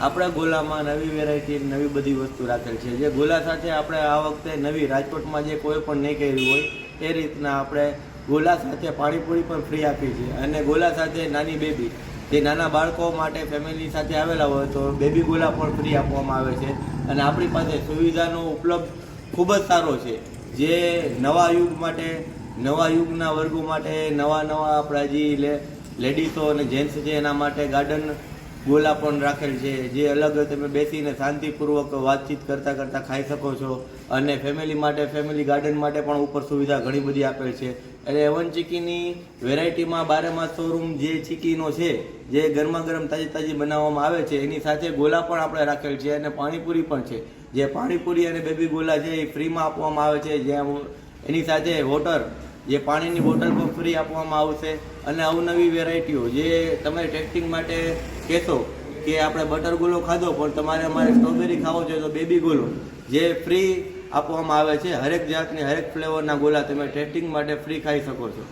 આપણા ગોલામાં નવી વેરાયટી નવી બધી વસ્તુ રાખેલ છે. જે ગોલા સાથે આપણે આ વખતે નવી રાજકોટમાં જે કોઈ પણ નહીં કર્યું હોય, એ રીતના આપણે ગોલા સાથે પાણીપુરી પણ ફ્રી આપી છે અને ગોલા સાથે નાની બેબી જે નાના બાળકો માટે ફેમિલી સાથે આવેલા હોય, તો બેબી ગોલા પણ ફ્રી આપવામાં આવે છે. અને આપણી પાસે સુવિધાનો ઉપલબ્ધ ખૂબ જ સારો છે. જે નવા યુગ માટે, નવા યુગના વર્ગો માટે, નવા નવા આપણા જે લે લેડીઝો અને જેન્ટ્સ છે, એના માટે ગાર્ડન ગોલા પણ રાખેલ છે, જે અલગ તમે બેસીને શાંતિપૂર્વક વાતચીત કરતાં કરતાં ખાઈ શકો છો. અને ફેમિલી માટે ફેમિલી ગાર્ડન માટે પણ ઉપર સુવિધા ઘણી બધી આપેલ છે. એટલે એવન ચીકીની વેરાયટીમાં બારેમાં શોરૂમ જે ચીકીનો છે, જે ગરમા ગરમ તાજી તાજી બનાવવામાં આવે છે, એની સાથે ગોલા પણ આપણે રાખેલ છે અને પાણીપુરી પણ છે. જે પાણીપુરી અને બેબી ગોલા છે એ ફ્રીમાં આપવામાં આવે છે. જ્યાં એની સાથે વોટર જે પાણીની બોટલ પણ ફ્રી આપવામાં આવશે અને અવનવી વેરાયટીઓ. જે તમે ટેસ્ટિંગ માટે કહેશો કે આપણે બટર ગુલો ખાધો, પણ તમારે અમારે સ્ટ્રોબેરી ખાવો છે તો બેબી ગુલો. જે ફ્રી આપવામાં આવે છે, હરેક જાતની, હરેક ફ્લેવરના ગોલા તમે ટેસ્ટિંગ માટે ફ્રી ખાઈ શકો છો.